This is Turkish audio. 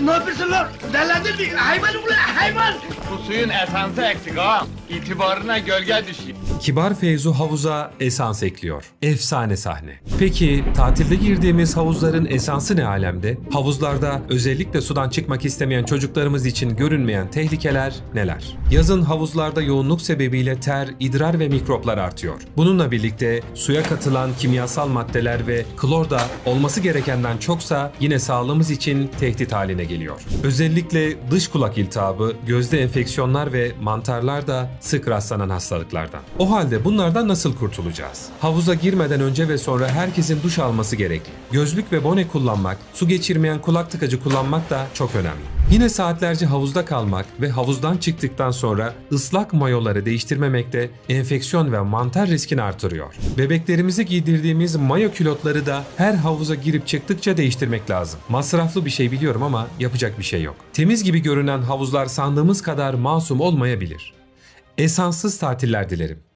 Ne yapıyorsun lan? Delendin mi? Hayvan ulan hayvan! Bu suyun esansı eksik ha. İtibarına gölge düşüyor. Kibar Feyzu havuza esans ekliyor. Efsane sahne. Peki tatilde girdiğimiz havuzların esansı ne alemde? Havuzlarda özellikle sudan çıkmak istemeyen çocuklarımız için görünmeyen tehlikeler neler? Yazın havuzlarda yoğunluk sebebiyle ter, idrar ve mikroplar artıyor. Bununla birlikte suya katılan kimyasal maddeler ve klor da olması gerekenden çoksa yine sağlığımız için tehdit haline geliyor. Özellikle dış kulak iltihabı, gözde enfeksiyonlar ve mantarlar da sık rastlanan hastalıklardan. O halde bunlardan nasıl kurtulacağız? Havuza girmeden önce ve sonra herkesin duş alması gerekli. Gözlük ve bone kullanmak, su geçirmeyen kulak tıkacı kullanmak da çok önemli. Yine saatlerce havuzda kalmak ve havuzdan çıktıktan sonra ıslak mayoları değiştirmemek de enfeksiyon ve mantar riskini artırıyor. Bebeklerimize giydirdiğimiz mayo külotları da her havuza girip çıktıkça değiştirmek lazım. Masraflı bir şey biliyorum ama yapacak bir şey yok. Temiz gibi görünen havuzlar sandığımız kadar masum olmayabilir. Esanssız tatiller dilerim.